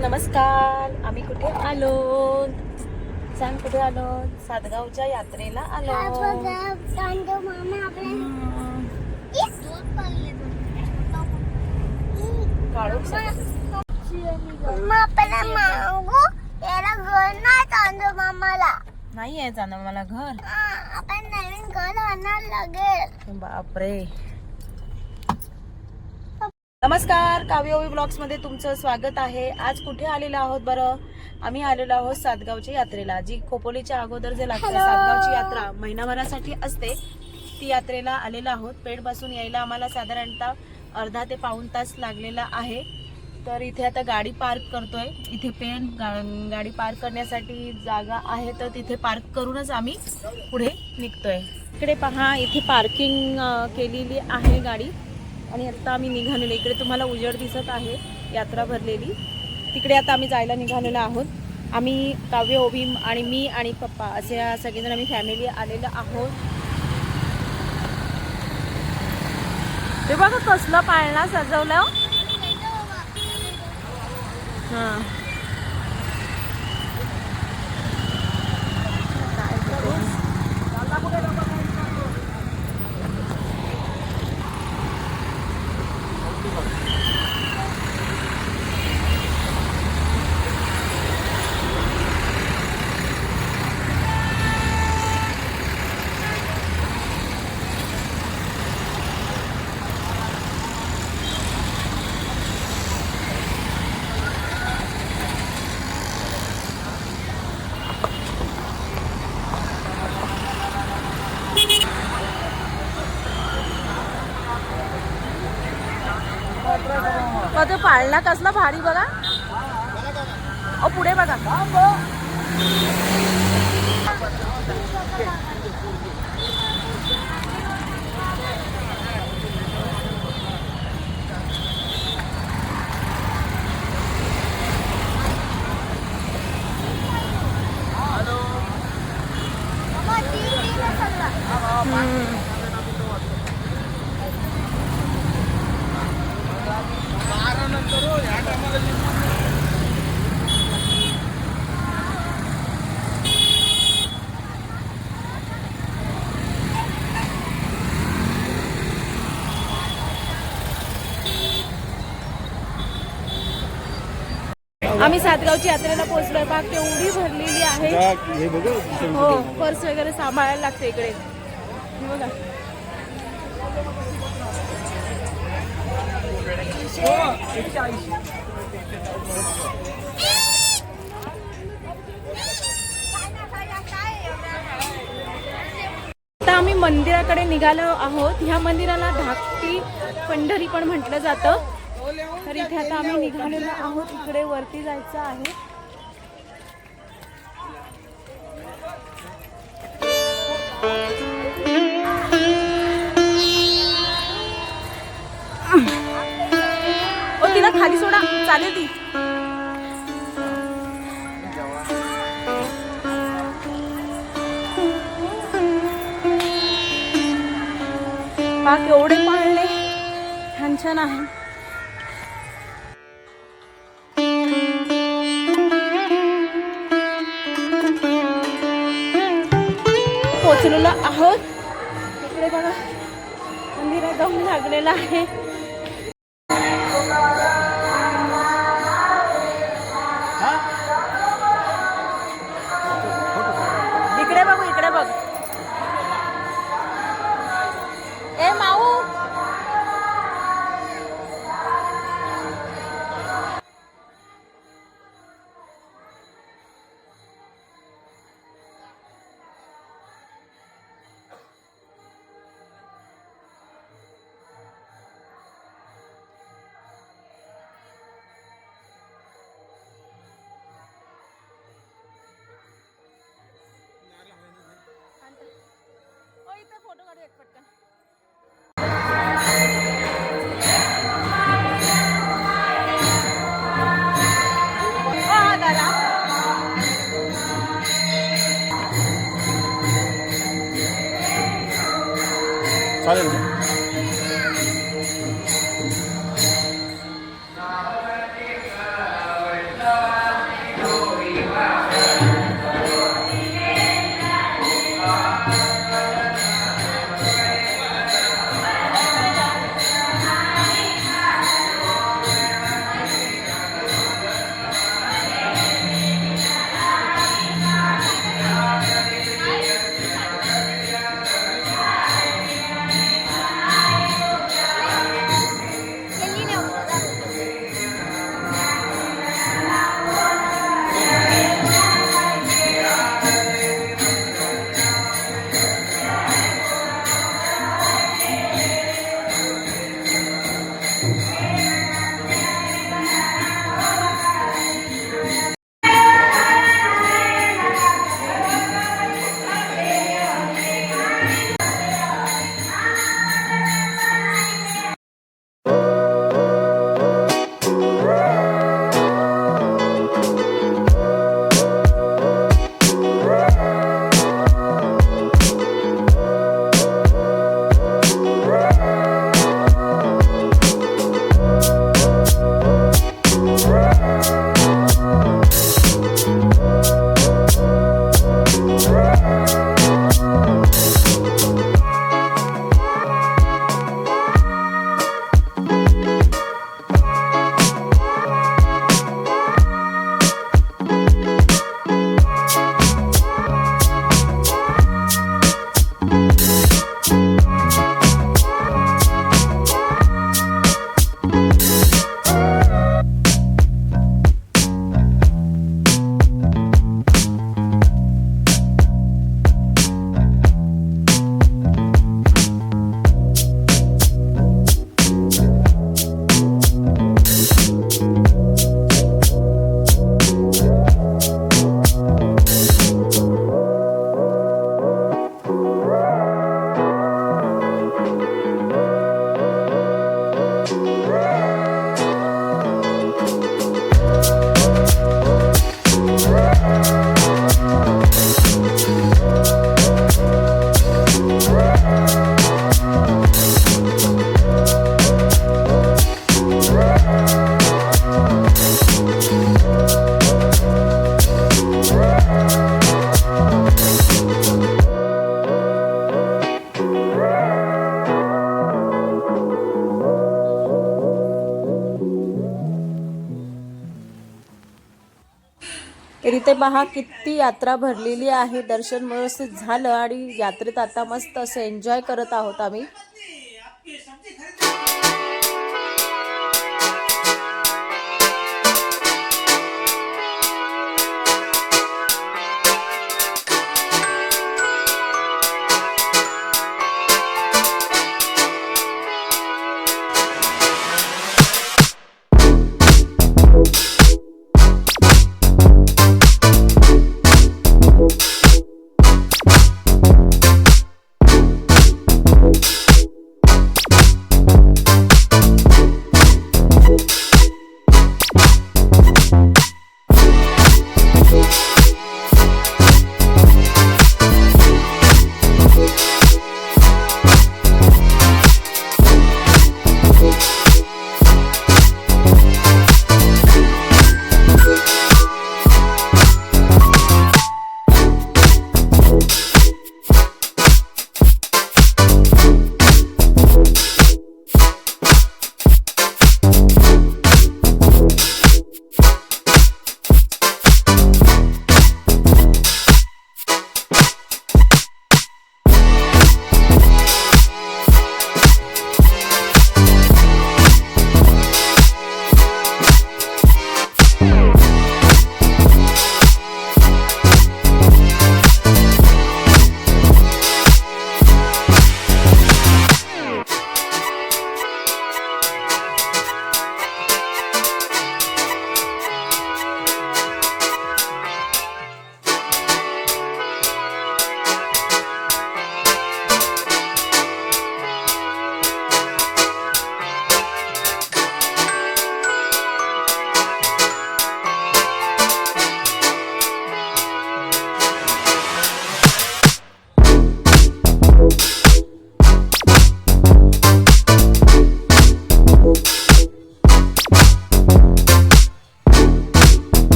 नमस्कार. आम्ही कुठे आलो? सांग कुठे आलो? सातगावच्या यात्रेला आलो. नाही आहे जाणं मला घर. आपण नवीन घर आणणार लागेल. बापरे. नमस्कार काव्य ओवी ब्लॉग्समध्ये तुमचं स्वागत आहे. आज कुठे आलेलो आहोत बरं? आम्ही आलेलो आहोत सातगावच्या यात्रेला जी खोपोलीच्या अगोदर जे लागते. सातगावची यात्रा महिनाभरासाठी असते ती यात्रेला आलेलो आहोत. पेठपासून यायला आम्हाला साधारणतः अर्धा ते पाऊण तास लागलेला आहे. तर इथे आता गाडी पार्क करतोय. इथे पेण गा- गाडी पार्क करण्यासाठी जागा आहे तर तिथे पार्क करूनच आम्ही पुढे निघतोय. इकडे पहा इथे पार्किंग केलेली आहे गाडी. आणि आता आम्ही निघालेलो इकडे तुम्हाला उजेड दिसत आहे यात्रा भरलेली तिकडे आता आम्ही जायला निघालेलो आहोत आम्ही काव्य ओवी आणि मी आणि पप्पा असे सगळेजण आम्ही फॅमिली आलेलो आहोत ते बघा कसलं पाळणा सजवलं हां हां काय करू? मग ते पाळणा कसला भारी बघा. अ पुढे बघा. आम्ही सातगावची यात्रेला पोहोचलोय. बाग तेवढी भरलेली आहे. हे पर्स वगैरे सांभाळायला लागते इकडे. बघा. आता आम्ही मंदिराकडे निघालो आहोत. ह्या मंदिराला धाकटी पंढरी पण म्हटलं जातं. तर इथे आता आम्ही निघालेलो आहोत. इकडे वरती जायचं आहे. तिला खाली सोडा. चालेल ती. बाक एवढे पाळले. छान छान आहे. पोचलेलो आहोत. इकडे बघा मंदिरात जाऊन लागलेलं आहे. चालेल ना तर इथे पहा किती यात्रा भरलेली आहे. दर्शन व्यवस्थित झालं आणि यात्रेत आता मस्त असं एन्जॉय करत आहोत आम्ही.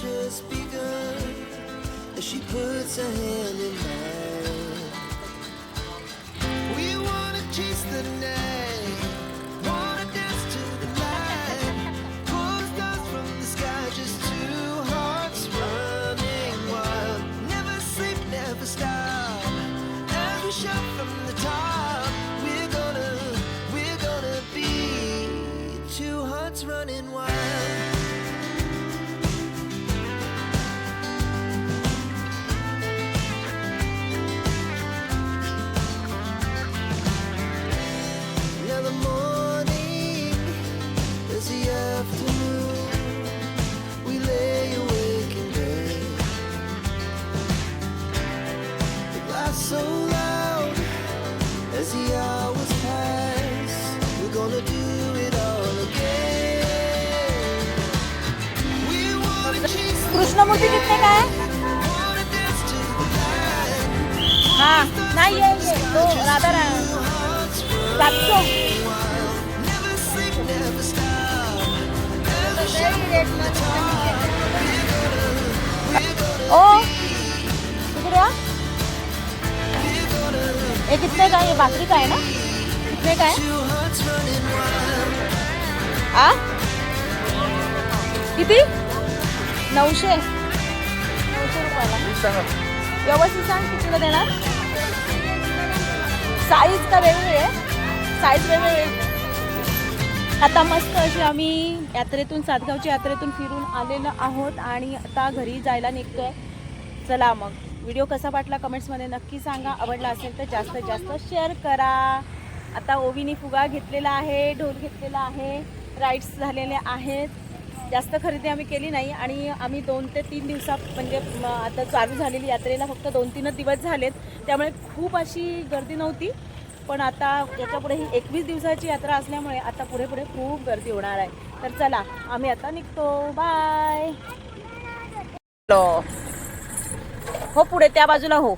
just begun as she puts her hand in mine. We wanna chase the night, wanna dance to the light. Pulls stars from the sky, just two hearts running wild. Never sleep, never stop. As we shout from the top, we're gonna, we're gonna be two hearts running wild. नमो से कितने का है. हाँ नहीं है ओ ये कितने का? है ये बाकी का है ना? कितने का है कितनी नऊशे. नऊशे रुपयाला. व्यवस्थित सांग कितीला देणार? साईज का वेगळी आहे. साईज वेगळी आहे. आता मस्त अशी आम्ही यात्रेतून सातगावच्या यात्रेतून फिरून आलेलो आहोत आणि आता घरी जायला निघतोय. चला मग. व्हिडिओ कसा वाटला कमेंट्समध्ये नक्की सांगा. आवडला असेल तर जास्तीत जास्त शेअर करा. आता ओवीनी फुगा घेतलेला आहे ढोल घेतलेला आहे राईड्स झालेले आहेत. जास्त खरेदी आम्ही केली नाही आणि आम्ही दोन ते तीन दिवसात म्हणजे आता चालू झालेली यात्रेला फक्त दोन तीनच दिवस झालेत. त्यामुळे खूप अशी गर्दी नव्हती. पण आता याच्यापुढे ही एकवीस दिवसाची यात्रा असल्यामुळे आता पुढे पुढे खूप गर्दी होणार आहे. तर चला आम्ही आता निघतो. बाय हो पुढे त्या बाजूला हो.